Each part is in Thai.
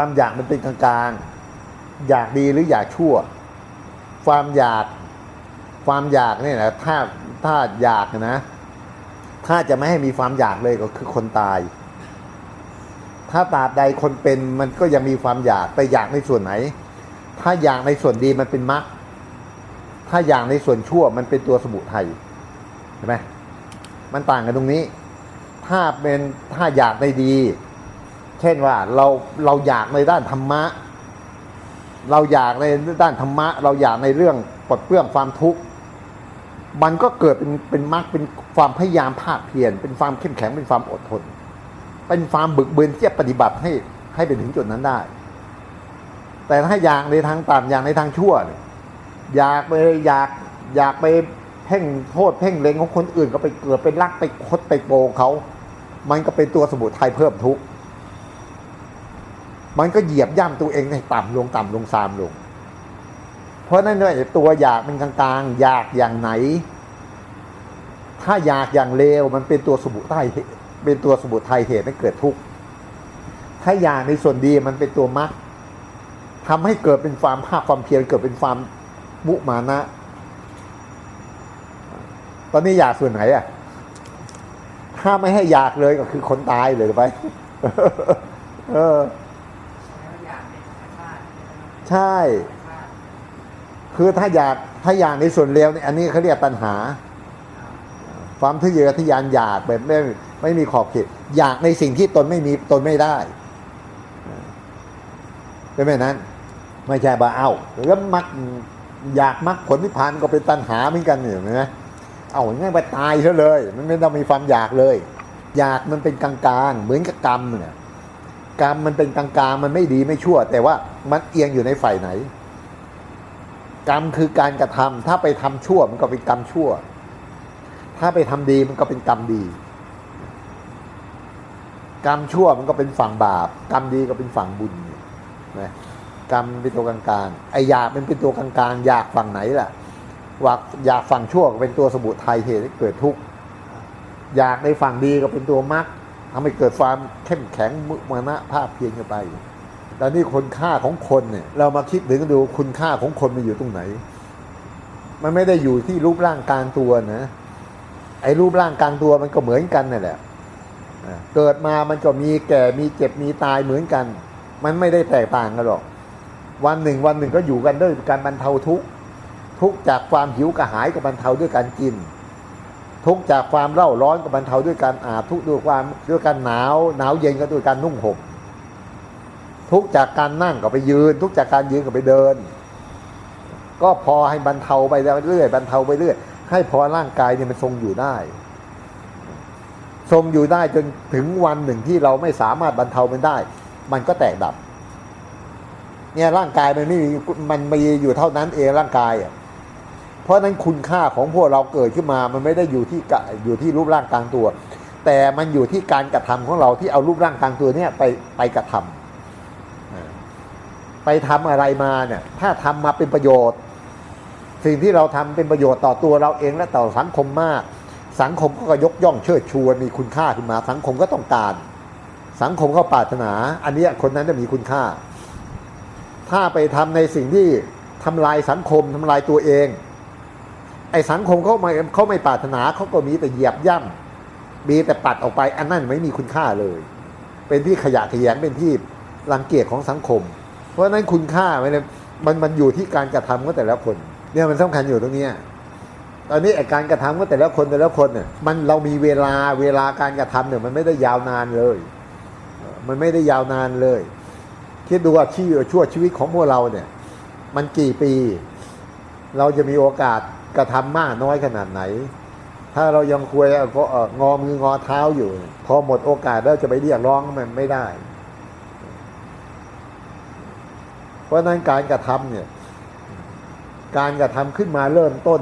ความอยากมันเป็นกลางๆ อยากดีหรืออยากชั่ว ความอยาก ความอยากเนี่ยนะถ้าถ้าอยากนะ ถ้าจะไม่ให้มีความอยากเลยก็คือคนตาย ถ้าตราบใดคนเป็นมันก็ยังมีความอยากแต่อยากในส่วนไหน ถ้าอยากในส่วนดีมันเป็นมรรคถ้าอยากในส่วนชั่วมันเป็นตัวสมุทัยเห็นไหมมันต่างกันตรงนี้ ถ้าเป็นถ้าอยากในดี เช่นว่าเราเราอยากในด้านธรรมะ เราอยากในด้านธรรมะ เราอยากในเรื่องปลดเปลื้องความทุกข์มันก็เกิดเป็นเป็นมรรคเป็นความพยายามภาคเพียรเป็นความเข้มแข็งเป็นความอดทน เป็นความบึกบืนที่จะปฏิบัติให้ให้ไปถึงจุดนั้นได้ แต่ถ้าอยากในทางต่ำอยากในทางชั่ว อยากไปอยากอยากไปเพ่งโทษเพ่งเลงของคนอื่นก็ไปเกิดเป็นรักไปคดไปโกงเขา มันก็เป็นตัวสมุทัยเพิ่มทุกข์ มันก็เหยียบย่ำตัวเองให้ต่ำลงต่ำลงซามลง เพราะนั่นเนี่ยตัวอยากเป็นกลางๆ อยากอย่างไหน ถ้าอยากอย่างเลวมันเป็นตัวสมุทัยเป็นตัวสมุทัยเหตุให้เกิดทุกข์ถ้าอยากในส่วนดีมันเป็นตัวมรรคทำให้เกิดเป็นความภาคความเพียรเกิดเป็นความมุมานะ ตอนนี้อยากส่วนไหนอะ ถ้าไม่ให้อยากเลยก็คือคนตายเลยไป เออ แล้วอยากเป็นธรรมชาติ ใช่ธรรมชาติคือถ้าอยากถ้าอยากในส่วนเลวเนี่ยอันนี้เขาเรียกตัณหา ความทะเยอทะยานอยากแบบไม่ไม่มีขอบเขตอยากในสิ่งที่ตนไม่มีตนไม่ได้เป็นแบบนั้น ไม่ใช่บ่าเอ้าแล้วมักอยากมักผลนิพพานก็เป็นตัณหาเหมือนกันเนี่ยเห็นไหมเอาง่ายๆไปตายซะเลย มันไม่ต้องมีความอยากเลย อยากมันเป็นกลางๆเหมือนกับกรรมเนี่ย กรรมมันเป็นกลางๆมันไม่ดีไม่ชั่ว แต่ว่ามันเอียงอยู่ในฝ่ายไหน กรรมคือการกระทำถ้าไปทำชั่วมันก็เป็นกรรมชั่ว ถ้าไปทำดีมันก็เป็นกรรมดี กรรมชั่วมันก็เป็นฝั่งบาป กรรมดีก็เป็นฝั่งบุญนะกรรมเป็นตัวกลางๆไอ้อยากมันเป็นตัวกลางๆอยากฝั่งไหนล่ะว่าอยากฝั่งชั่วก็เป็นตัวสมุทัยเหตุให้เกิดทุกข์อยากในฝั่งดีก็เป็นตัวมรรค ทำให้เกิดความเข้มแข็งมุมานะภาพเพียรกันไปแต่นี่คุณค่าของคนเนี่ย เรามาคิดถึงดูคุณค่าของคนมันอยู่ตรงไหน มันไม่ได้อยู่ที่รูปร่างกลางตัวนะไอ้รูปร่างกลางตัวมันก็เหมือนกันนั่นแหละเกิดมามันก็มีแก่มีเจ็บมีตายเหมือนกัน มันไม่ได้แตกต่างกันหรอก วันหนึ่งวันหนึ่งก็อยู่กันด้วยการบรรเทาทุกข์ทุกข์จากความหิวกระหายก็บรรเทาด้วยการกิน ทุกจากความเร่าร้อนก็บบรรเทาด้วยการอาบทุกด้วยความด้วยการหนาวหนาวเย็นก็ด้วยการนุ่งห่มทุกจากการนั่งก็ไปยืน ทุกจากการยืนก็ไปเดิน ก็พอให้บรรเทาไปเรื่อยบรรเทาไปเรื่อยให้พอร่างกายเนี่ยมันทรงอยู่ได้ ทรงอยู่ได้จนถึงวันหนึ่งที่เราไม่สามารถบรรเทามันได้ มันก็แตกดับ เนี่ยร่างกายมันไม่มีมันมีอยู่เท่านั้นเองร่างกายอะ เพราะนั้นคุณค่าของพวกเราเกิดขึ้นมา มันไม่ได้อยู่ที่กะอยู่ที่รูปร่างกลางตัว แต่มันอยู่ที่การกระทำของเราที่เอารูปร่างกลางตัวเนี่ยไปไปกระทำอ่าไปทำอะไรมาเนี่ยถ้าทำมาเป็นประโยชน์ สิ่งที่เราทำเป็นประโยชน์ต่อตัวเราเองและต่อสังคมมาก สังคมก็ยกย่องเชิดชูมีคุณค่าขึ้นมา สังคมก็ต้องการ สังคมก็ปรารถนา อันนี้คนนั้นจะมีคุณค่า ถ้าไปทำในสิ่งที่ทำลายสังคมทำลายตัวเอง ไอ้สังคมเขาไม่เขาไม่ปรารถนาเขาก็มีแต่เหยียบย่ำมีแต่ปัดออกไปอันนั้นไม่มีคุณค่าเลย เป็นที่ขยะขยงเป็นที่รังเกียจของสังคม เพราะฉะนั้นคุณค่ามันมันมันอยู่ที่การกระทำของแต่ละคน เนี่ยมันสำคัญอยู่ตรงเนี้ตอนนี้ไอ้การกระทำของแต่ละคนแต่ละคนเนี่ยมันเรามีเวลาเวลาการกระทำเนี่ยมันไม่ได้ยาวนานเลย มันไม่ได้ยาวนานเลยคิดดูว่าชีวิตชั่วชีวิตของพวกเราเนี่ย มันกี่ปี เราจะมีโอกาส กระทำมากน้อยขนาดไหน ถ้าเรายังคุยก็เอองอมืองอเท้าอยู่ พอหมดโอกาสแล้วจะไปเรียกร้องมันไม่ได้ เพราะนั้นการกระทำเนี่ย การกระทำขึ้นมาเริ่มต้น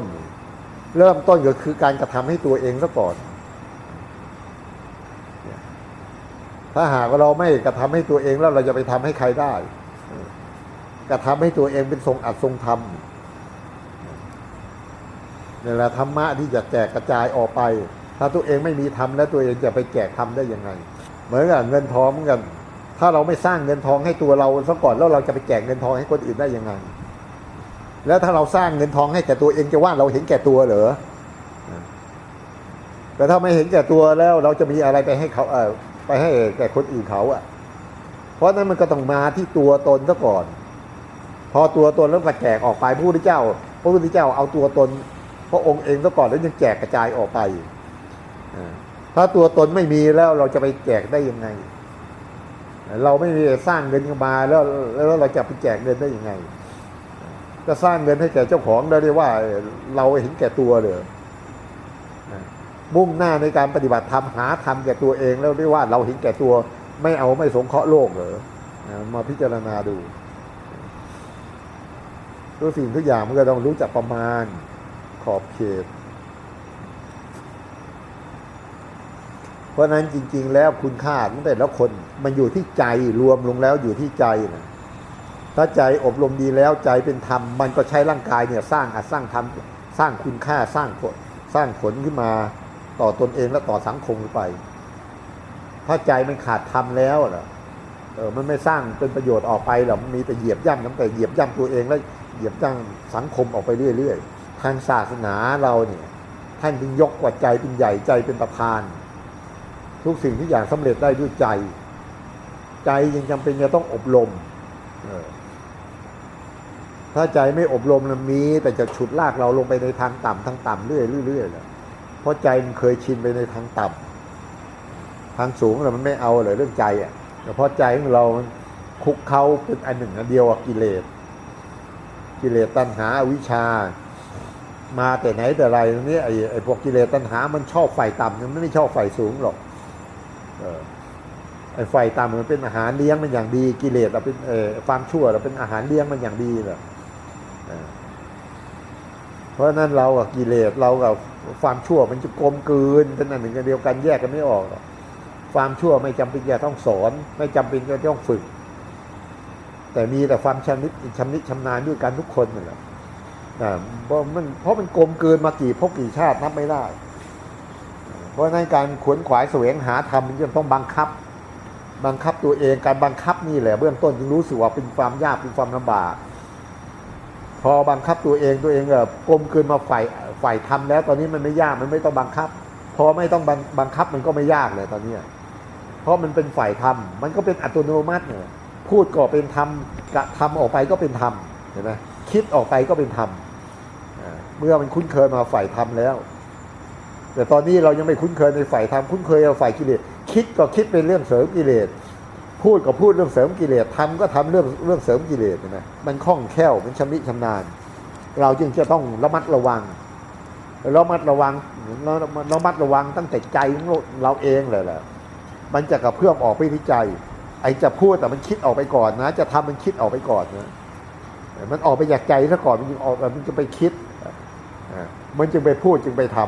เริ่มต้นก็คือการกระทำให้ตัวเองซะก่อนถ้าหากเราไม่กระทำให้ตัวเองแล้วเราจะไปทำให้ใครได้ กระทำให้ตัวเองเป็นทรงอัดทรงธรรม นี่แหละธรรมะที่จะแจกกระจายออกไป ถ้าตัวเองไม่มีธรรมแล้วตัวเองจะไปแจกธรรมได้ยังไง เหมือนกับเงินทองเหมือนกัน ถ้าเราไม่สร้างเงินทองให้ตัวเราซะก่อนแล้วเราจะไปแจกเงินทองให้คนอื่นได้ยังไง แล้วถ้าเราสร้างเงินทองให้แก่ตัวเองจะว่าเราเห็นแก่ตัวเหรอแต่ถ้าไม่เห็นแก่ตัวแล้วเราจะมีอะไรไปให้เขาเออไปให้แก่คนอื่นเขาอะ เพราะนั้นมันก็ต้องมาที่ตัวตนซะก่อน พอตัวตนแล้วก็แจกออกไปพระพุทธเจ้า พระพุทธเจ้าเอาตัวตน พระองค์เองซะก่อนแล้วยังแจกกระจายออกไป ถ้าตัวตนไม่มีแล้วเราจะไปแจกได้ยังไง เราไม่มีสร้างเงินมาแล้วแล้วเราจะไปแจกเงินได้ยังไง จะสร้างเงินให้แก่เจ้าของได้เรียกว่า เราเห็นแก่ตัวเลยมุ่งหน้าในการปฏิบัติธรรมหาธรรมแก่ตัวเองแล้วเรียกว่าเราเห็นแก่ตัว ไม่เอาไม่สงเคราะห์โลกเหรอมาพิจารณาดูทุกสิ่งทุกอย่างมันก็ต้องรู้จักประมาณ ขอบเขต เพราะนั้นจริง ๆ แล้วคุณค่าของแต่ละคนมันอยู่ที่ใจรวมลงแล้วอยู่ที่ใจนะถ้าใจอบรมดีแล้วใจเป็นธรรมมันก็ใช้ร่างกายเนี่ยสร้างอัสร้างธรรมสร้างคุณค่าสร้างผลสร้างผลขึ้นมาต่อตนเองและต่อสังคมไป ถ้าใจมันขาดธรรมแล้วล่ะเออมันไม่สร้างเป็นประโยชน์ออกไปหรอกมันมีแต่เหยียบย่ำน้ำแต่เหยียบย่ำตัวเองแล้วเหยียบย่ำสังคมออกไปเรื่อยๆ ทางศาสนาเราเนี่ย ท่านจึงยกกว่าใจเป็นใหญ่ใจเป็นประธาน ทุกสิ่งทุกอย่างสำเร็จได้ด้วยใจ ใจยังจำเป็นจะต้องอบรมออถ้าใจไม่อบรมนะมี แต่จะฉุดลากเราลงไปในทางต่ำทางต่ำเรื่อยๆเรื่อยๆเลยเพราะใจมันเคยชินไปในทางต่ำทางสูงเรามันไม่เอาเลยเรื่องใจอะแต่เพราะใจของเราคุกเขาเป็นอันหนึ่งอันเดียวกิเลสกิเลสตัณหาอวิชชา มาแต่ไหนแต่ไรตรงนี้ไอ้ไอ้พวกกิเลสตัณหา มันชอบไฟต่ำมันไม่ชอบไฟสูงหรอกเออไอ้ไฟต่ำมันเป็นอาหารเลี้ยงมันอย่างดีกิเลสเราเป็นเออความชั่วเราเป็นอาหารเลี้ยงมันอย่างดีเลยเออเพราะนั้นเรากับกิเลสเรากับความชั่วมันจะกลมกลืนเป็นอันหนึ่งอันเดียวกันแยกกันไม่ออกหรอกความชั่วไม่จำเป็นจะต้องสอน ไม่จำเป็นจะต้องฝึก แต่มีแต่ความชำนิชำนิชำนาญด้วยกันทุกคนนั่นแหละ เพราะมันเพราะมันกลมเกินมากี่ภพกี่ชาตินับไม่ได้ เพราะฉะนั้นการขวนขวายแสวงหาธรรมมันจะต้องบังคับ บังคับตัวเองการบังคับนี่แหละเบื้องต้นจึงรู้สึกว่าเป็นความยากเป็นความลำบากพอบังคับตัวเองตัวเองแบบกลมเกินมาฝ่ายฝ่ายทำแล้ว ตอนนี้มันไม่ยากมันไม่ต้องบังคับ พอไม่ต้องบังบังคับมันก็ไม่ยากเลยตอนเนี้เพราะมันเป็นฝ่ายทำมันก็เป็นอัตโนมัติเนี่ยพูดก็เป็นธรรมกระทำออกไปก็เป็นธรรมเห็นไหมคิดออกไปก็เป็นธรรม เมื่อมันคุ้นเคยมาฝ่ายธรรมแล้ว แต่ตอนนี้เรายังไม่คุ้นเคยในฝ่ายธรรมคุ้นเคยกับฝ่ายกิเลสคิดก็คิดเป็นเรื่องเสริมกิเลสพูดก็พูดเรื่องเสริมกิเลสทำก็ทำเรื่องเรื่องเสริมกิเลสเห็นไหมมันคล่องแคล่วมันชำนิชำนาญ เราจึงจะต้องระมัดระวังระมัดระวังระมัดระวังตั้งแต่ใจของเราเองเลยแหละมันจะกระเพื่อมออกไปที่ใจ ไอ้จะพูดแต่มันคิดออกไปก่อนนะ จะทำมันคิดออกไปก่อนนะมันออกไปจากใจซะก่อนมันจึงออกมันจะไปคิด มันจึงไปพูดจึงไปท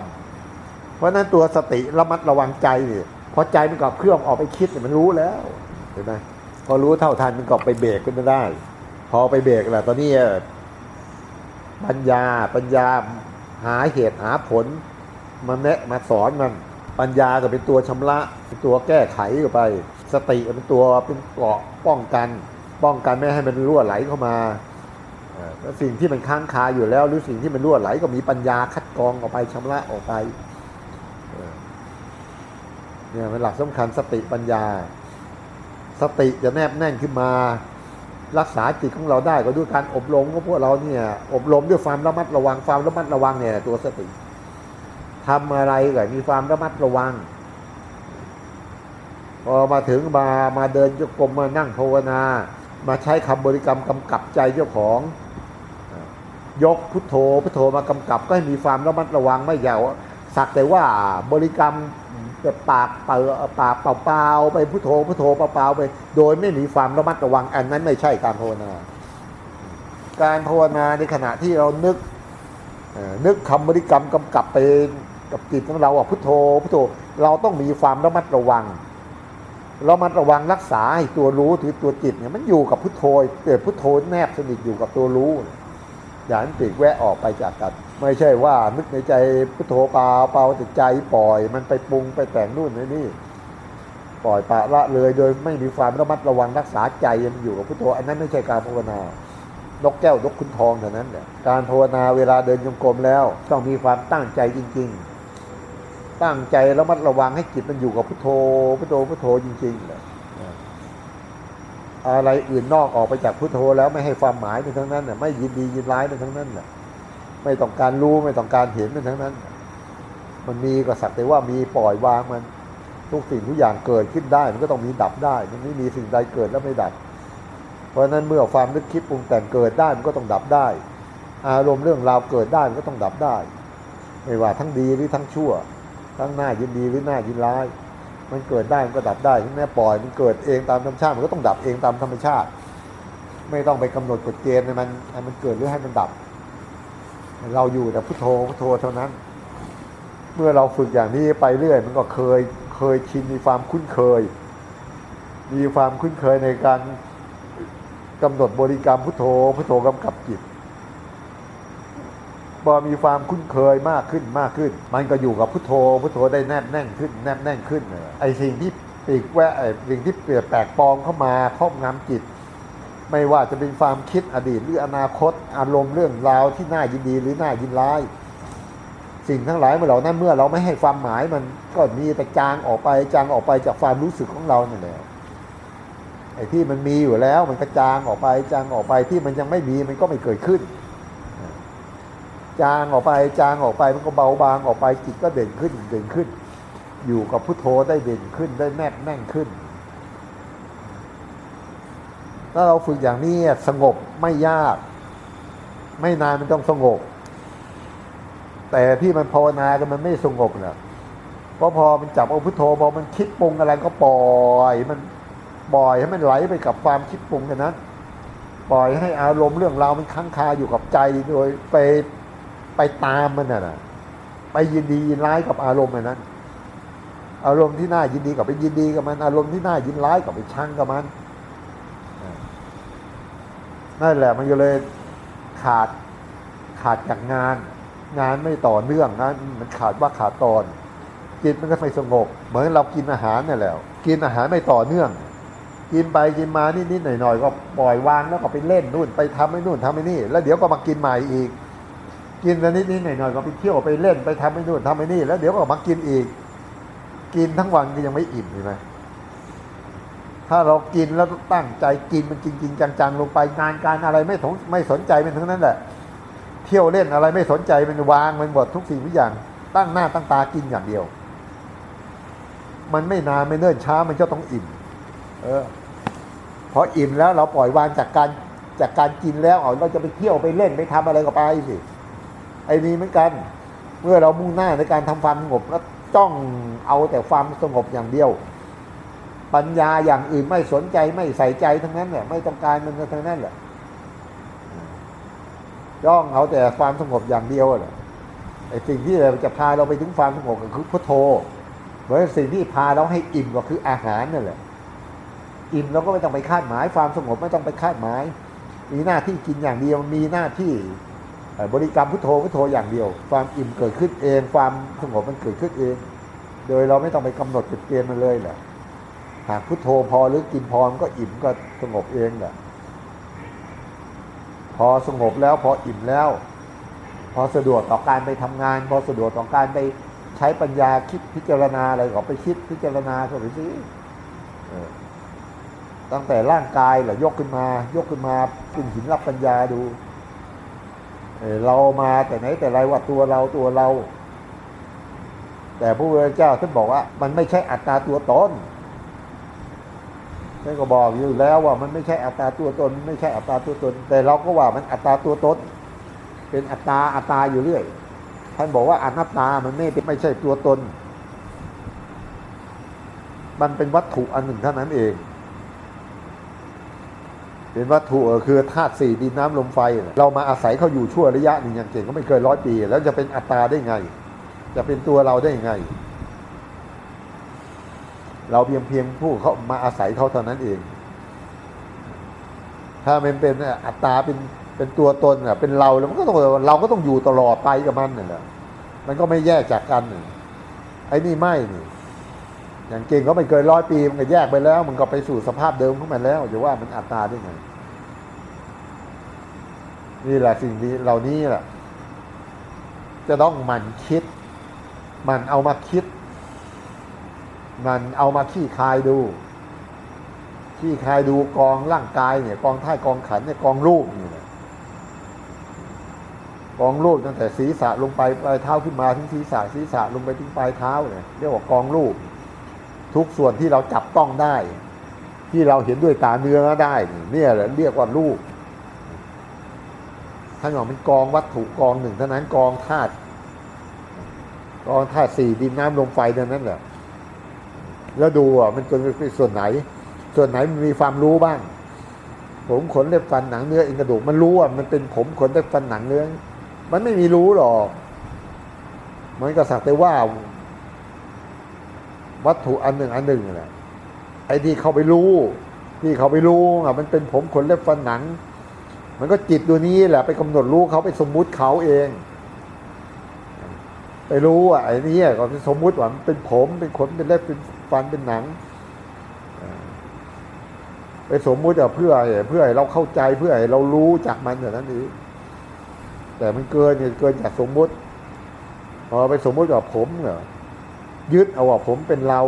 ำเพราะฉะนั้นตัวสติระมัดระวังใจนี่พอใจมันก็เคลื่อนออกไปคิดมันรู้แล้วเห็นไหมพอรู้เท่าทันมันก็ไปเบรกก็ไม่ได้ พอไปเบรกแหละตอนนี้ปัญญาปัญญาหาเหตุหาผลมาแนะมาสอนมันปัญญาก็เป็นตัวชำระเป็นตัวแก้ไขไป สติเป็นตัวเป็นเกราะป้องกัน ป้องกันไม่ให้มันรั่วไหลเข้ามา แล้วสิ่งที่มันค้างคาอยู่แล้ว หรือสิ่งที่มันรั่วไหลก็มีปัญญาคัดกรองออกไปชำระออกไปเนี่ยเป็นหลักสำคัญสติปัญญา สติจะแนบแน่นขึ้นมา รักษาจิตของเราได้ก็ด้วยการอบรมของพวกเราเนี่ย อบรมด้วยความระมัดระวังความระมัดระวังเนี่ยตัวสติทำอะไรก็มีความระมัดระวัง พอมาถึงมามาเดินจงกรมมานั่งภาวนา มาใช้คำบริกรรมกำกับใจเจ้าของ ยกพุทโธพุทโธมากำกับก็ให้มีความระมัดระวังไม่อย่าสักแต่ว่าบริกรรมแต่ปากเปล่าปากเปล่าไปพุทโธพุทโธเปล่าไป โดยไม่มีความระมัดระวังอันนั้นไม่ใช่การภาวนา การภาวนาในขณะที่เรานึกนึกคำบริกรรมกำกับไปกับจิตของเราอะพุทโธพุทโธเราต้องมีความระมัดระวังเรามัดระวังรักษาให้ตัวรู้ถือตัวจิตเนี่ยมันอยู่กับพุทโธเกิดพุทโธแนบสนิทอยู่กับตัวรู้ อย่าให้มันปลีกแวะออกไปจากกัน ไม่ใช่ว่านึกในใจพุทโธเปล่าเปล่าแต่ใจปล่อย มันไปปรุงไปแต่งนู่นนี่นี่ปล่อยปละละเลยโดยไม่มีความระมัดระวังรักษาใจมันอยู่กับพุทโธอันนั้นไม่ใช่การภาวนานกแก้วนกขุนทองเท่านั้นแหละการภาวนาเวลาเดินจงกรมแล้ว ต้องมีความตั้งใจจริง ๆ ตั้งใจระมัดระวังให้จิตมันอยู่กับพุทโธพุทโธพุทโธจริงๆแหละ อะไรอื่นนอกออกไปจากพุทโธแล้วไม่ให้ความหมายเป็นทั้งนั้นน่ะไม่ยินดียินร้ายเป็นทั้งนั้นน่ะไม่ต้องการรู้ไม่ต้องการเห็นเป็นทั้งนั้น มันมีก็สักแต่ว่ามีปล่อยวางมันทุกสิ่งทุกอย่างเกิดขึ้นได้ มันก็ต้องมีดับได้ มันไม่มีสิ่งใดเกิดแล้วไม่ดับ เพราะฉะนั้นเมื่อความนึกคิดปรุงแต่งเกิดได้มันก็ต้องดับได้ อารมณ์เรื่องราวเกิดได้มันก็ต้องดับได้ ไม่ว่าทั้งดีหรือทั้งชั่ว ทั้งหน้ายินดีหรือหน้ายินร้าย มันเกิดได้มันก็ดับได้ถึงแม้ปล่อยมันเกิดเองตามธรรมชาติมันก็ต้องดับเองตามธรรมชาติ ไม่ต้องไปกำหนดกฎเกณฑ์ให้มันให้มันเกิดหรือให้มันดับ เราอยู่แต่พุทโธพุทโธเท่านั้น เมื่อเราฝึกอย่างนี้ไปเรื่อย มันก็เคยเคยชินมีความคุ้นเคย มีความคุ้นเคยในการกำหนดบริกรรมพุทโธพุทโธกำกับจิต พอมีความคุ้นเคยมากขึ้นมากขึ้น มันก็อยู่กับพุทโธพุทโธได้แนบแน่นขึ้นแนบแน่นขึ้นเลยไอ้สิ่งที่ปีกแวะไอ้สิ่งที่เปลี่ยนแปลกปลอมเข้ามาครอบงำจิต ไม่ว่าจะเป็นความคิดอดีตหรืออนาคตอารมณ์เรื่องราวที่น่ายินดีหรือน่ายินร้าย สิ่งทั้งหลายเมื่อเหล่านั้นเมื่อเราไม่ให้ความหมายมันก็มีแต่จางออกไปจางออกไปจากความรู้สึกของเราเนี่ยแหละไอ้ที่มันมีอยู่แล้วมันก็จางออกไปจางออกไปที่มันยังไม่มีมันก็ไม่เกิดขึ้น จางออกไปจางออกไปมันก็เบาบางออกไปจิตก็เด่นขึ้นเด่นขึ้น อยู่กับพุทโธได้เด่นขึ้นได้แนบแน่นขึ้น ถ้าเราฝึกอย่างนี้สงบไม่ยาก ไม่นานมันต้องสงบ แต่ที่มันภาวนากันมันไม่สงบนะเพราะพอมันจับเอาพุทโธพอมันคิดปรุงอะไรก็ปล่อยมันปล่อยให้มันไหลไปกับความคิดปรุงกันนั้นปล่อยให้อารมณ์เรื่องราวมันค้างคาอยู่กับใจโดยไป ไปตามมันน่ะไปยินดียินร้ายกับอารมณ์นนั้น อารมณ์ที่น่ายินดีกับไปยินดีกับมัน อารมณ์ที่น่ายินร้ายกับไปชังกับมันนั่นแหละมันก็เลยขาดขาดจากงาน งานไม่ต่อเนื่องนะมันขาดว่าขาดตอนจิตมันก็ไม่สงบ เหมือนเรากินอาหารนี่แหละกินอาหารไม่ต่อเนื่อง กินไปกินมานิดๆหน่อยๆก็ปล่อยวางแล้วก็ไปเล่นนู่นไปทำไอ้นู่นทำไอ้นี่ แล้วเดี๋ยวก็มากินใหม่อีก กินแล้วนิดๆหน่อยๆก็ไปเที่ยวไปเล่นไปทำไอ้นู่นทำไอ้นี่ แล้วเดี๋ยวก็มากินอีก กินทั้งวันก็ยังไม่อิ่มใช่ไหมถ้าเรากินแล้วตั้งใจกินมันจริง ๆ จังๆ ลงไปงานการอะไรไม่สนไม่สนใจมันทั้งนั้นแหละ เที่ยวเล่นอะไรไม่สนใจมันวางมันหมดทุกสิ่งทุกอย่าง ตั้งหน้าตั้งตากินอย่างเดียว มันไม่นานไม่เนิ่นช้ามันก็ต้องอิ่ม เออพออิ่มแล้วเราปล่อยวางจากการจากการกินแล้วเอาเราจะไปเที่ยวไปเล่นไปทำอะไรก็ไปสิ ไอ้นี่เหมือนกัน เมื่อเรามุ่งหน้าในการทำความสงบแล้วจ้องเอาแต่ความสงบอย่างเดียว ปัญญาอย่างอื่นไม่สนใจไม่ใส่ใจทั้งนั้นแหละไม่ต้องการมันทั้งนั้นแหละย่องเอาแต่ความสงบอย่างเดียวแหละไอ้สิ่งที่จะพาเราไปถึงความสงบก็คือพุทโธเหมือนสิ่งที่พาเราให้อิ่มก็คืออาหารนั่นแหละอิ่มเราก็ไม่ต้องไปคาดหมายความสงบไม่ต้องไปคาดหมาย มีหน้าที่กินอย่างเดียวมีหน้าที่ บริกรรมพุทโธพุทโธอย่างเดียว ความอิ่มเกิดขึ้นเอง ความสงบมันเกิดขึ้นเอง โดยเราไม่ต้องไปกำหนดจุดเกณฑ์มันเลยแหละหากพุทโธพอหรือกินพอมันก็อิ่มก็สงบเองแหละพอสงบแล้วพออิ่มแล้ว พอสะดวกต่อการไปทำงาน พอสะดวกต่อการไปใช้ปัญญาคิดพิจารณาอะไรก็ไปคิดพิจารณาก็ไปสิเอตั้งแต่ร่างกายแหละยกขึ้นมา ยกขึ้นมาเป็นหินรับปัญญาดู เรามาแต่ไหนแต่ไรว่าตัวเราตัวเรา แต่พระพุทธเจ้าท่านบอกว่า มันไม่ใช่อัตตาตัวตนท่านก็บอกอยู่แล้วว่ามันไม่ใช่อัตตาตัวตน ไม่ใช่อัตตาตัวตน แต่เราก็ว่ามันอัตตาตัวตน เป็นอัตตาอัตตาอยู่เรื่อย ท่านบอกว่าอนัตตามันไม่เป็นไม่ใช่ตัวตน มันเป็นวัตถุอันหนึ่งเท่านั้นเอง เป็นวัตถุคือธาตุสี่ดินน้ำลมไฟน่ะเรามาอาศัยเขาอยู่ชั่วระยะหนึ่งอย่างเก่งก็ไม่เกินร้อยปี แล้วจะเป็นอัตตาได้ไง จะเป็นตัวเราได้ไง เราเพียงเพียงผู้เขามาอาศัยเขาเท่านั้นเอง ถ้ามันเป็นอัตตาเป็นเป็นตัวตนอะเป็นเราแล้วมันก็ต้องเราก็ต้องอยู่ตลอดไปกับมันนี่แหละมันก็ไม่แยกจากกันไอ้นี่ไม่นี่อย่างเก่งก็ไม่เกินร้อยปีมันก็แยกไปแล้ว มันก็ไปสู่สภาพเดิมของมันแล้วจะว่ามันอัตตาได้ไง นี่แหละสิ่งนี้เหล่านี้แหละจะต้องหมันคิด มันเอามาคิด มันเอามาขี้คายดู ขี้คายดูกองร่างกายเนี่ย กองท่ายกองขันเนี่ยกองรูปนี่แหละกองรูปตั้งแต่ศีรษะลงไปปลายเท้าขึ้นมาถึงศีรษะศีรษะลงไปถึงปลายเท้าเนี่ยเรียกว่ากองรูป ทุกส่วนที่เราจับต้องได้ ที่เราเห็นด้วยตาเนื้อได้ เนี่ยแหละเรียกว่ารูป ท่านบอกเป็นกองวัตถุกองหนึ่งเท่านั้นกองธาตุกองธาตุสี่ดินน้ำลมไฟเท่านั้นแหละแล้วดูอะมันเป็นส่วนไหน ส่วนไหนมันมีความรู้บ้าง ผมขนเล็บฟันหนังเนื้อเอ็นกระดูกมันรู้อะมันเป็นผมขนเล็บฟันหนังเนื้อมันไม่มีรู้หรอกมันก็สักแต่ว่า วัตถุอันหนึ่งอันหนึ่งแหละไอ้ที่เขาไปรู้ ที่เขาไปรู้อะ มันเป็นผมขนเล็บฟันหนัง มันก็จิตตัวนี้แหละไปกำหนดรู้เขาไปสมมุติเขาเอง ไปรู้อะไอ้นี่ก็เป็นสมมุติว่ามันเป็นผมเป็นขนเป็นเล็บเป็นฟันเป็นหนังไปสมมุติอเพื่อเพื่อเราเข้าใจเพื่อเรารู้จากมันอย่างนั้นเองแต่มันเกินเกินจากสมมุติพอไปสมมุติว่าผมเหรอยึดเอาว่าผมเป็นเรา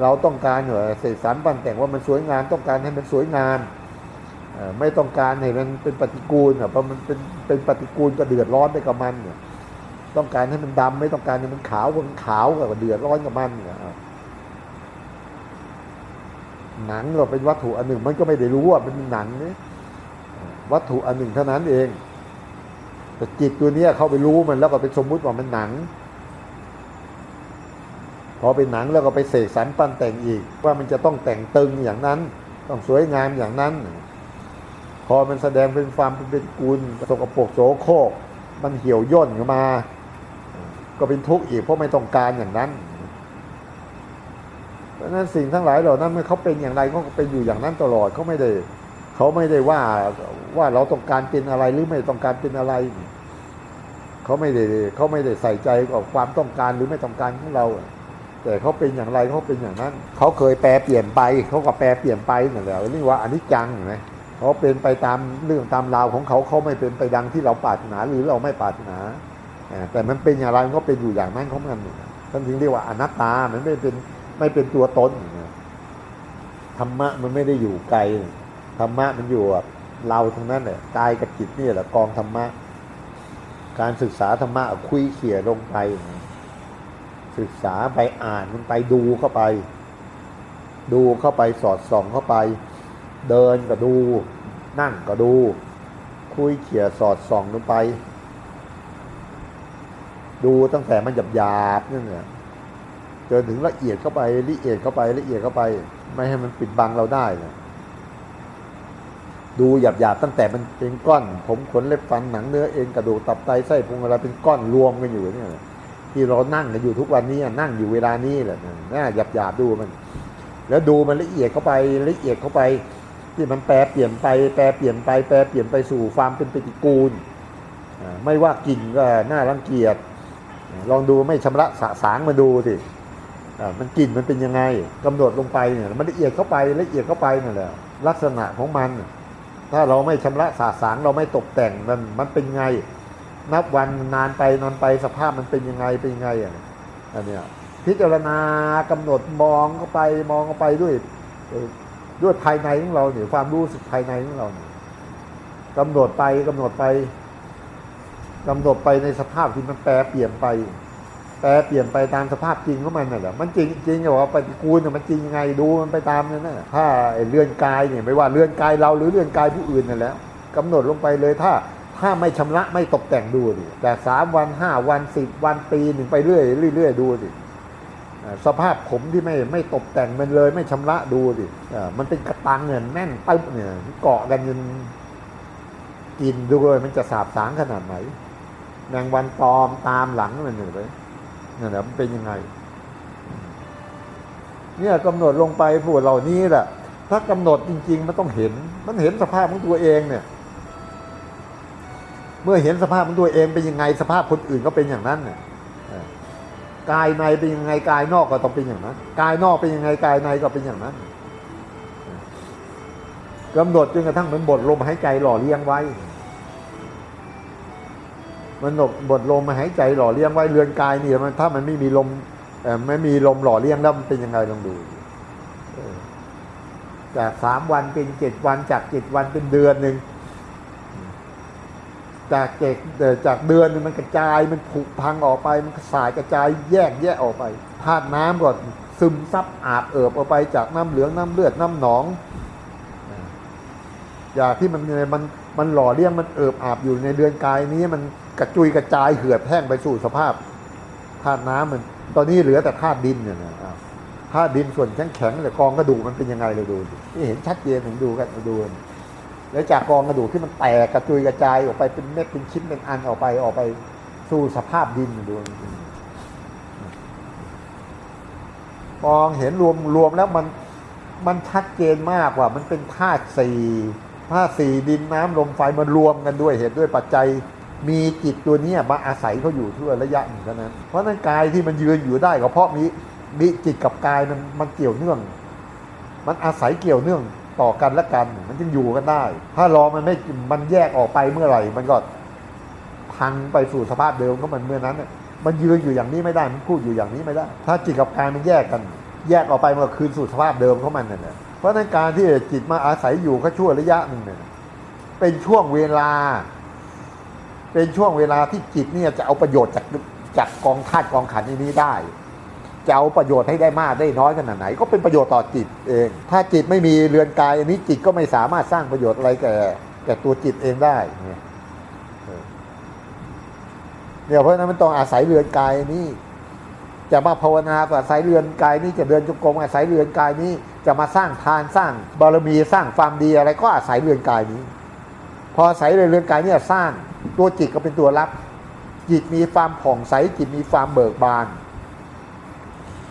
เราต้องการเหรอเสกสรรปั้นแต่งว่ามันสวยงามต้องการให้มันสวยงาม ไม่ต้องการให้มันเป็นปฏิกูลเพราะมันเป็นเป็นปฏิกูลก็เดือดร้อนไปกับมันเนี่ยต้องการให้มันดำไม่ต้องการให้มันขาวมันขาวก็เดือดร้อนกับมันเนี่ยหนังเราเป็นวัตถุอันหนึ่ง มันก็ไม่ได้รู้ว่าเป็นหนังเนี่ยวัตถุอันหนึ่งเท่านั้นเอง แต่จิตตัวนี้เข้าไปรู้มันแล้วก็ไปสมมุติว่ามันหนัง พอเป็นหนังแล้วก็ไปเสกสรรปั้นแต่งอีก ว่ามันจะต้องแต่งตึงอย่างนั้น ต้องสวยงามอย่างนั้น พอมันแสดงเป็นความเป็นกูลสกปรกโสโครกมันเหี่ยวย่นออกมา ก็เป็นทุกข์อีกเพราะไม่ต้องการอย่างนั้น เพราะฉะนั้นสิ่งทั้งหลายเหล่านั้นเมื่อเขาเป็นอย่างไรเขาก็เป็นอยู่อย่างนั้นตลอดเขาไม่ได้เขาไม่ได้ว่าว่าเราต้องการเป็นอะไรหรือไม่ต้องการเป็นอะไรเขาไม่ได้เขาไม่ได้ใส่ใจกับความต้องการหรือไม่ต้องการของเรา แต่เขาเป็นอย่างไรเขาเป็นอย่างนั้นเขาเคยแปลเปลี่ยนไปเขาก็แปลเปลี่ยนไปนั่นแหละเรียกว่าอนิจจังเห็นไหม เขาเป็นไปตามเรื่องตามราวของเขาเขาไม่เป็นไปดังที่เราปรารถนาหรือเราไม่ปรารถนาแต่มันเป็นอย่างไรมันก็เป็นอยู่อย่างนั้นของมันท่านถึงเรียกว่าอนัตตามันไม่เป็นไม่เป็นตัวตนธรรมะมันไม่ได้อยู่ไกลธรรมะมันอยู่กับเราทั้งนั้นแหละกายกับจิตนี่แหละกองธรรมะ การศึกษาธรรมะคุยเขี่ยลงไป ศึกษาไปอ่านมันไปดูเข้าไป ดูเข้าไปสอดส่องเข้าไป เดินก็ดู นั่งก็ดู คุยเขี่ยสอดส่องลงไป ดูตั้งแต่มันหยาบหยาบๆนั่นแหละจนถึงละเอียดเข้าไปละเอียดเข้าไปละเอียดเข้าไป ไม่ให้มันปิดบังเราได้นะดูหยาบๆตั้งแต่มันเป็นก้อน ผมขนเล็บฟันหนังเนื้อเอ็นกระดูกตับไตไส้พุงอะไรเป็นก้อนรวมกันอยู่เนี่ยที่เรานั่งกันอยู่ทุกวันนี้นั่งอยู่เวลานี้แหละนะหยาบๆดูมัน แล้วดูมันละเอียดเข้าไปละเอียดเข้าไป ที่มันแปรเปลี่ยนไป แปรเปลี่ยนไป แปรเปลี่ยนไปสู่ความเป็นปฏิกูล ไม่ว่ากลิ่นก็น่ารังเกียจ ลองดูไม่ชำระสะสางมาดูสิอ่มันกลิ่นมันเป็นยังไงกำหนดลงไปเนี่ยมันละเอียดเข้าไปละเอียดเข้าไปนั่นแหละลักษณะของมัน ถ้าเราไม่ชำระสาสางเราไม่ตกแต่งมันมันเป็นไง นับวันนานไปนานไปสภาพมันเป็นยังไงเป็นยังไงอะอันเนี้ยพิจารณากำหนดมองเข้าไปมองเข้าไปด้วย ด้วยภายในของเราเนี่ยความรู้สึกภายในของเราเนี่ยกำหนดไปกำหนดไปกำหนดไปในสภาพที่มันแปรเปลี่ยนไป แปรเปลี่ยนไปตามสภาพจริงของมันน่ะแหละมันจริงจริงอะว่าปฏิกูลน่ะมันจริงยังไงดูมันไปตามนั่นน่ะถ้าเลื่อนกายเนี่ยไม่ว่าเลื่อนกายเราหรือเลื่อนกายผู้อื่นนั่นแหละกำหนดลงไปเลยถ้าถ้าไม่ชำระไม่ตกแต่งดูดิแต่สามวันห้าวันสิบวันปีหนึ่งไปเรื่อยเรื่อยดูดิ สภาพผมที่ไม่ไม่ตกแต่งมันเลยไม่ชำระดูดิมันเป็นกระตังเนี่ยแน่นปึ๊บเนี่ยเกาะกันจนกินดูเลยมันจะสาบสางขนาดไหนแมงวันตอมตามหลังมันอยู่เลยนั่นแหละมันเป็นยังไง เนี่ยกำหนดลงไปพวกเหล่านี้แหละถ้ากำหนดจริง ๆ มันต้องเห็น มันเห็นสภาพของตัวเองเนี่ย เมื่อเห็นสภาพของตัวเองเป็นยังไง สภาพคนอื่นก็เป็นอย่างนั้นเนี่ย กายในเป็นยังไงกายนอกก็ต้องเป็นอย่างนั้นกายนอกเป็นยังไงกายในก็เป็นอย่างนั้นกำหนดจนกระทั่งเหมันบทลมหายใจหล่อเลี้ยงไว้ มันบทบทลมหายใจหล่อเลี้ยงไว้เรือนกายนี่มันถ้ามันไม่มีลมเอ่ไม่มีลมหล่อเลี้ยงแล้วมันเป็นยังไงลองดูจากสามวันเป็นเจ็ดวันจากเจ็ดวันเป็นเดือนหนึ่ง จากเจ็ดเอ่อจากเดือนนึงมันกระจายมันผุพังออกไป มันสายกระจายแยกแยะออกไปธาตุน้ำก็ซึมซับอาบเอิบออกไปจากน้ำเหลืองน้ำเลือดน้ำหนองอย่าที่มันมันมันหล่อเลี้ยงมันเอิบอาบอยู่ในเดือนกายนี้มันกระจุยกระจายเหือดแห้งไปสู่สภาพธาตุน้ำมัน ตอนนี้เหลือแต่ธาตุดินเนี่ยนะอ้ธาตุดินส่วนแข็งแข็งแต่กองกระดูกมันเป็นยังไงเลยดูนี่เห็นชัดเจนเห็นดูกันดูกัน แล้วจากกองกระดูกที่มันแตกกระจุยกระจายออกไปเป็นเม็ดเป็นชิ้นเป็นอันออกไปออกไปสู่สภาพดินดูมองเห็นรวมรวมแล้วมันมันชัดเจนมากว่า มันเป็นธาตุสี่ธาตุสี่ดินน้ำลมไฟมันรวมกันด้วยเหตุด้วยปัจจัย มีจิตตัวเนี้มาอาศัยเขาอยู่ทั่วระยะหนึ่งเท่านั้น เพราะฉะนั้นกายที่มันยืนอยู่ได้ก็เพราะมีมีจิตกับกายมันมันเกี่ยวเนื่อง มันอาศัยเกี่ยวเนื่อง ต่อกันและกัน มันจึงอยู่กันได้ ถ้ารอมันไม่มันแยกออกไปเมื่อไหร่ มันก็พังไปสู่สภาพเดิมก็มันเมื่อนั้นน่ะมันยืนอยู่อย่างนี้ไม่ได้มันพูดอยู่อย่างนี้ไม่ได้ ถ้าจิตกับกายมันแยกกัน แยกออกไปมันก็คืนสู่สภาพเดิมของมันนั่นแหละเพราะฉะนั้นการที่จิตมาอาศัยอยู่ก็ชั่วระยะหนึ่งเนี่ยเป็นช่วงเวลา เป็นช่วงเวลาที่จิตเนี่ยจะเอาประโยชน์จากจากกองธาตุกองขันธ์นี้ได้ จะเอาประโยชน์ให้ได้มากได้น้อยขนาดไหน ก็เป็นประโยชน์ต่อจิตเอง ถ้าจิตไม่มีเรือนกายอันนี้จิตก็ไม่สามารถสร้างประโยชน์อะไรแก่แก่ตัวจิตเองได้เนี่ยเออเนี่ยเพราะนั้นมันต้องอาศัยเรือนกายนี้จะมาภาวนาก็อาศัยเรือนกายนี้จะเดินจงกรมอาศัยเรือนกายนี้ จะมาสร้างทานสร้างบารมีสร้างความดีอะไรก็อาศัยเรือนกายนี้ พออาศัยเรือนกายนี่สร้างตัวจิตก็เป็นตัวรับ จิตมีความผ่องใสจิตมีความเบิกบาน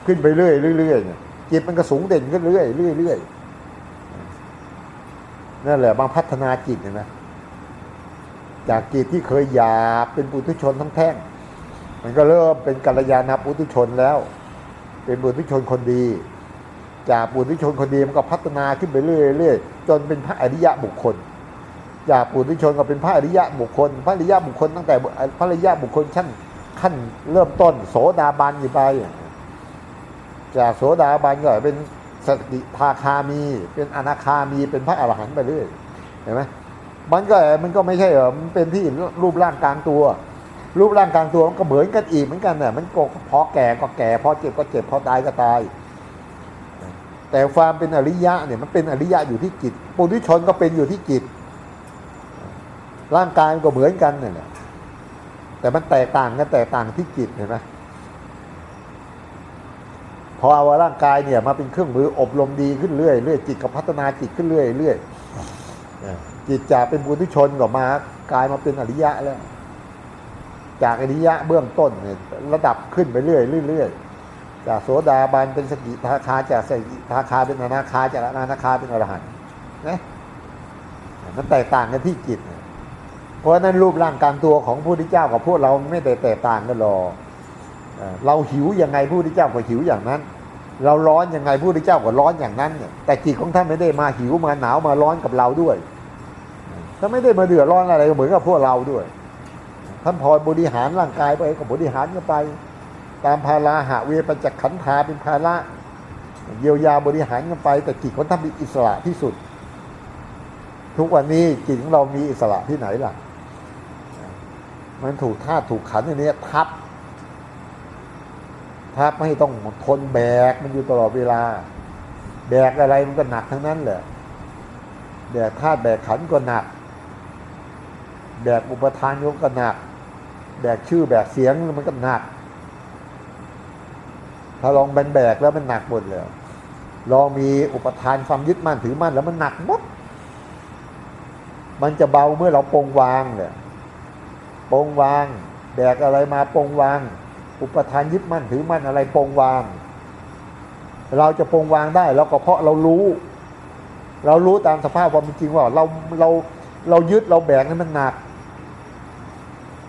ขึ้นไปเรื่อยเรื่อยๆเนี่ยจิตมันก็สูงเด่นขึ้นเรื่อยเรื่อยเรื่อยนั่นแหละบางพัฒนาจิตเห็นไหมจากจิตที่เคยหยาบเป็นปุถุชนทั้งแท่ง มันก็เริ่มเป็นกัลยาณปุถุชนแล้ว เป็นปุถุชนคนดี จากปุถุชนคนดีมันก็พัฒนาขึ้นไปเรื่อยเรื่อยจนเป็นพระอริยะบุคคล จากปุถุชนก็เป็นพระอริยะบุคคล พระอริยะบุคคลตั้งแต่พระอริยะบุคคลขั้นขั้นเริ่มต้นโสดาบันอยู่ไป จากโสดาบันก็เป็นสกิทาคามี เป็นอนาคามีเป็นพระอรหันต์ไปเรื่อยเห็นไหมมันก็มันก็ไม่ใช่เหรอมันเป็นที่รูปร่างกลางตัว รูปร่างกลางตัวมันก็เหมือนกันอีกเหมือนกันน่ะมันก็พอแก่ก็แก่พอเจ็บก็เจ็บพอตายก็ตาย แต่ความเป็นอริยะเนี่ยมันเป็นอริยะอยู่ที่จิตปุถุชนก็เป็นอยู่ที่จิต ร่างกายมันก็เหมือนกันเนี่ยแต่มันแตกต่างกันแตกต่างที่จิตเห็นไหม อเอาร่างกายเนี่ยมาเป็นเครื่องมืออบรมดีขึ้นเรื่อยเรื่อยจิตก็พัฒนาจิตขึ้นเรื่อยเรื่อยจิตจากเป็นปุถุชนก็มากลายมาเป็นอริยะแล้ว จากอริยะเบื้องต้นเนี่ยระดับขึ้นไปเรื่อยเรื่อยจากโสดาบันเป็นสกิทาคาจากสกิทาคาเป็นอนาคาจากอนาคาเป็นอรหันต์นะมันแตกต่างกันที่จิต เพราะนั้นรูปร่างกลางตัวของพระพุทธเจ้ากับพวกเราไม่แตกต่างกันหรอกเอ่อเราหิวยังไงพระพุทธเจ้าก็หิวอย่างนั้น เราร้อนยังไงพระพุทธเจ้าก็ร้อนอย่างนั้นเนี่ยแต่จิตของท่านไม่ได้มาหิวมาหนาวมาร้อนกับเราด้วยท่านไม่ได้มาเดือดร้อนอะไรเหมือนกับพวกเราด้วยท่านพอบริหารร่างกายไปก็บริหารกันไป ตามภาราหะเวปัญจขันธาเป็นภาระเยียวยาบริหารกันไป แต่จิตของท่านมีอิสระที่สุด ทุกวันนี้จิตของเรามีอิสระที่ไหนล่ะ มันถูกธาตุถูกขันธ์อย่างนี้ทับ ทับไม่ต้องทนแบกมันอยู่ตลอดเวลา แบกอะไรมันก็หนักทั้งนั้นแหละแบกธาตุแบกขันก็หนัก แบกอุปทานยกก็หนัก แบกชื่อแบกเสียงมันก็หนัก ถ้าลองแบนแบกแล้วมันหนักหมดเลยลองมีอุปทานความยึดมั่นถือมั่นแล้วมันหนักหมดมันจะเบาเมื่อเราปรงวางเนี่ยปรงวาง แบกอะไรมาปรงวาง อุปทานยึดมั่นถือมั่นอะไรปรงวาง เราจะปรงวางได้เราก็เพราะเรารู้ เรารู้ตามสภาพความเป็นจริงว่าเราเราเรายึดเราแบกนั้นมันหนัก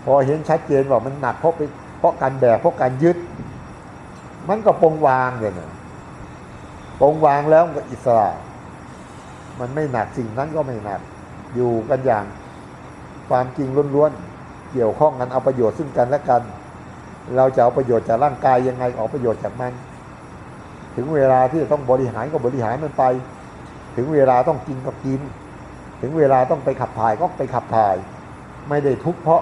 พอเห็นชัดเจนว่ามันหนักเพราะไปเพราะการแบกเพราะการยึด มันก็ปรงวางเลยนะปรงวางแล้วก็อิสระมันไม่หนักสิ่งนั้นก็ไม่หนัก อยู่กันอย่างความจริงล้วนๆเกี่ยวข้องกันเอาประโยชน์ซึ่งกันและกัน เราจะเอาประโยชน์จากร่างกายยังไงออกประโยชน์จากมัน ถึงเวลาที่จะต้องบริหารก็บริหารมันไป ถึงเวลาต้องกินก็กิน ถึงเวลาต้องไปขับถ่ายก็ไปขับถ่าย ไม่ได้ทุกเพราะ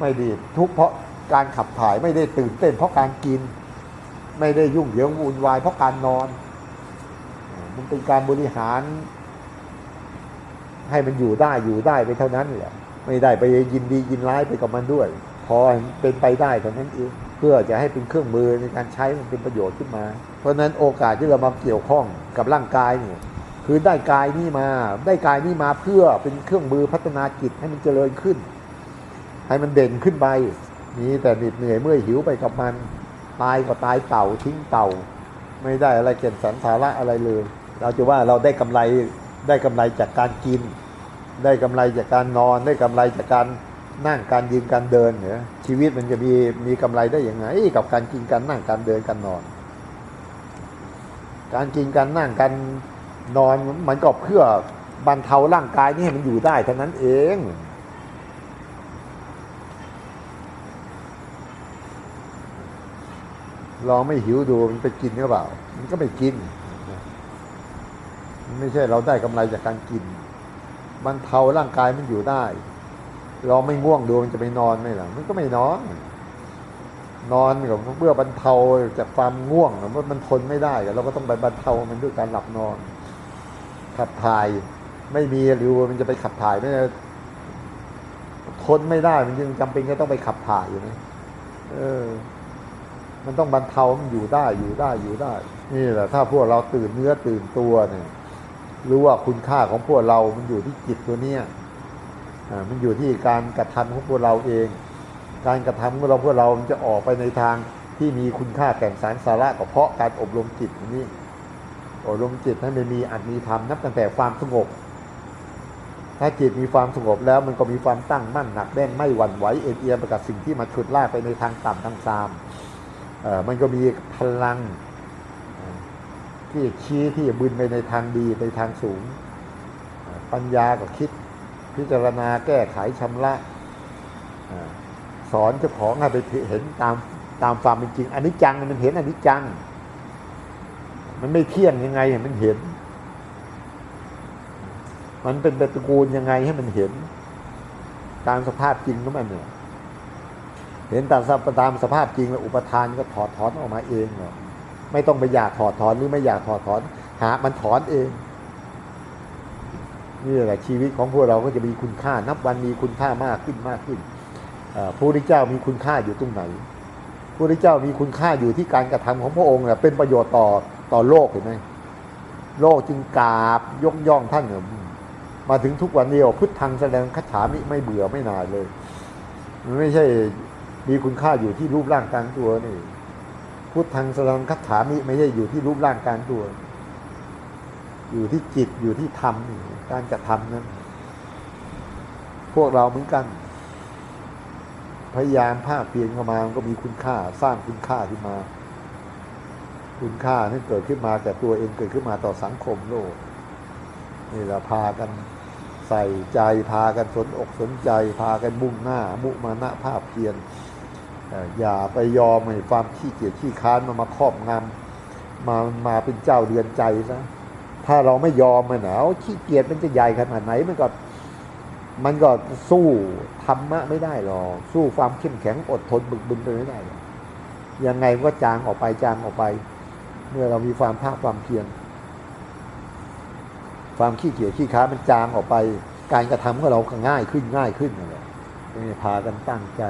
ไม่ด้ทุกเพราะการขับถ่ายไม่ได้ตื่นเต้นเพราะการกิน ไม่ได้ยุ่งเหยิงวุ่นวายเพราะการนอน มันเป็นการบริหาร ให้มันอยู่ได้อยู่ได้ไปเท่านั้นแหละไม่ได้ไปยินดียินร้ายไปกับมันด้วย พอเป็นไปได้เท่านั้นเองเพื่อจะให้เป็นเครื่องมือในการใช้มันเป็นประโยชน์ขึ้นมา เพราะฉะนั้นโอกาสที่เรามาเกี่ยวข้องกับร่างกายเนี่ยคือได้กายนี้มา ได้กายนี้มาเพื่อเป็นเครื่องมือพัฒนาจิตให้มันเจริญขึ้น ให้มันเด่นขึ้นไปนี่แต่เหน็ดเหนื่อยเมื่อยหิวไปกับมัน ตายก็ตายเต่าทิ้งเต่า ไม่ได้อะไรเก่นสันสาระอะไรเลย เราจะว่าเราได้กำไรได้กำไรจากการกิน ได้กำไรจากการนอน ได้กำไรจากการ นั่งการยืนการเดินเหรอชีวิตมันจะมีมีกำไรได้ยังไงกับการกินการนั่งการเดินการนอน การกินการนั่งการนอนมันก็เพื่อบรรเทาร่างกายนี่ให้มันอยู่ได้เท่านั้นเองลองไม่หิวดูมันไปกินหรือเปล่า มันก็ไม่กิน มันไม่ใช่เราได้กำไรจากการกินบรรเทาร่างกายมันอยู่ได้ เราไม่ง่วงดูมันจะไปนอนไหมล่ะ มันก็ไม่นอน นอนกับเพื่อบรรเทาจากความง่วงเพราะมันทนไม่ได้เราก็ต้องไปบรรเทามันด้วยการหลับนอน ขับถ่ายไม่มีหรือมันจะไปขับถ่ายไม่ได้ทนไม่ได้ มันยังจำเป็นก็ต้องไปขับถ่ายอยู่นะเออ มันต้องบรรเทามันอยู่ได้อยู่ได้อยู่ได้ นี่แหละ ถ้าพวกเราตื่นเนื้อตื่นตัวเนี่ยรู้ว่าคุณค่าของพวกเรา มันอยู่ที่จิตตัวเนี้ย มันอยู่ที่การกระทำของพวกเราเอง การกระทำของเราพวกเรามันจะออกไปในทางที่มีคุณค่าแก่งสารสาระก็เพราะการอบรมจิตนี้ อบรมจิตให้มันมีอัตมีธรรมนับตั้งแต่ความสงบ ถ้าจิตมีความสงบแล้วมันก็มีความตั้งมั่นหนักแน่นไม่หวั่นไหวเอ็นเอียงไปกับสิ่งที่มาฉุดลากไปในทางต่ำทางซามมันก็มีพลังที่ชี้ที่จะบึนไปในทางดีในทางสูง ปัญญาก็คิด พิจารณาแก้ไขชำระสอนเจ้าของให้ไปเห็นตามตามความเป็นจริงอันนี้จังมันเห็นอันนี้จัง มันไม่เที่ยงยังไงให้มันเห็น มันเป็นตระกูลยังไงให้มันเห็น ตามสภาพจริงของมันเนี่ยเห็นตามสภาพตามสภาพจริงแล้วอุปทานก็ถอดถอนออกมาเองหรอกไม่ต้องไปอยากถอดถอนหรือไม่อยากถอดถอน หามันถอนเอง นี่แหละชีวิตของพวกเราก็จะมีคุณค่านับวันมีคุณค่ามากขึ้นมากขึ้นพระพุทธเจ้ามีคุณค่าอยู่ตรงไหนพระพุทธเจ้ามีคุณค่าอยู่ที่การกระทำของพระองค์เป็นประโยชน์ต่อต่อโลกเห็นไหมโลกจึงกราบยกย่องท่านเนี่ยมาถึงทุกวันนี้พุทธังแสดงคัจฉามิไม่เบื่อไม่นายเลยมันไม่ใช่มีคุณค่าอยู่ที่รูปร่างกลางตัวนี่พุทธังแสรังคัตถามิไม่ใช่อยู่ที่รูปร่างกลางตัว อยู่ที่จิตอยู่ที่ธรรมการกระทำนั้น พวกเราเหมือนกัน พยายามภาคเพียรเข้ามามันก็มีคุณค่าสร้างคุณค่าขึ้นมา คุณค่านั้นเกิดขึ้นมาแต่ตัวเองเกิดขึ้นมาต่อสังคมโลกนี่เราพากันใส่ใจพากันสนอกสนใจ พากันมุ่งหน้า มุมานะภาพเพียรเอ่ออย่าไปยอมให้ความขี้เกียจขี้ค้านมามาครอบงำมามาเป็นเจ้าเรือนใจซะ ถ้าเราไม่ยอมมันหนาวขี้เกียจมันจะใหญ่ขนาดไหนมันก็มันก็สู้ธรรมะไม่ได้หรอกสู้ความเข้มแข็งอดทนบึกบึนไปไม่ได้ยังไงก็จางออกไปจางออกไป เมื่อเรามีความภาคความเพียรความขี้เกียจขี้ค้ามันจางออกไป การกระทำของเราก็ง่ายขึ้นง่ายขึ้นนั่นแหละนี่พากันตั้งใจ